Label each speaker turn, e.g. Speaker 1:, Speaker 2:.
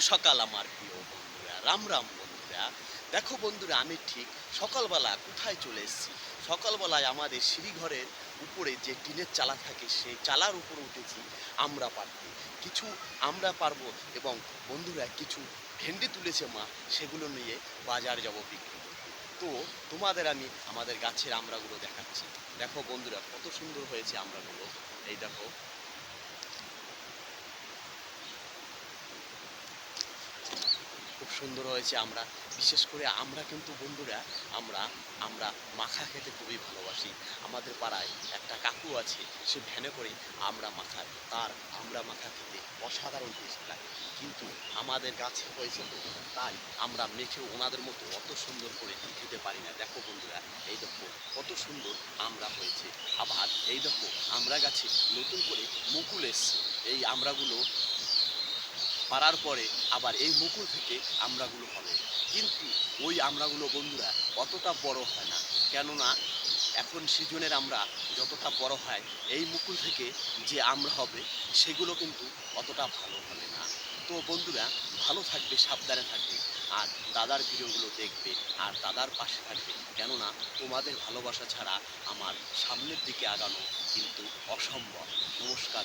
Speaker 1: সকাল আমার প্রিয় বন্ধুরা। রাম রাম বন্ধুরা। দেখো বন্ধুরা, আমি ঠিক সকালবেলা কোথায় চলে এসেছি? সকালবেলায় আমাদের সিঁড়িঘরের উপরে যে টিনের চালা থাকে, সেই চালার উপরে উঠেছি আমরা পারতে। কিছু আমরা পারব এবং বন্ধুরা, কিছু ভেন্ডি তুলেছে মা, সেগুলো নিয়ে বাজার যাব বিক্রি তো তোমাদের আমি আমাদের গাছের আমরাগুলো দেখাচ্ছি। দেখো বন্ধুরা, কত সুন্দর হয়েছে আমরাগুলো। এই দেখো সুন্দর হয়েছে আমরা। বিশেষ করে আমরা কিন্তু বন্ধুরা, আমরা আমরা মাখা খেতে খুবই ভালোবাসি। আমাদের পাড়ায় একটা কাকু আছে, সে ভ্যানে করে আমরা মাখায় তার আমরা মাখা খেতে অসাধারণ টেস্ট লাগে। কিন্তু আমাদের গাছে হয়েছে তো, তাই আমরা মেখে ওনাদের মতো অত সুন্দর করে খেতে পারি না। দেখো বন্ধুরা, এই দেখো কত সুন্দর আমরা হয়েছে। আবার এই দেখো আমরা গাছে নতুন করে মুকুল এসছে। এই আমরাগুলো পারার পরে আবার এই মুকুল থেকে আমড়াগুলো হবে। কিন্তু ওই আমড়াগুলো বন্ধুরা, অতটা বড় হয় না। কেননা, এখন সিজনের আমরা যতটা বড় হয়, এই মুকুল থেকে যে আমরা হবে, সেগুলো কিন্তু অতটা ভালো হবে না। তো বন্ধুরা, ভালো থাকবে, সাবধানে থাকবে। আর দাদার ভিডিওগুলো দেখবে, আর দাদার পাশে থাকবে। কেননা, তোমাদের ভালোবাসা ছাড়া আমার সামনের দিকে আগানো কিন্তু অসম্ভব। নমস্কার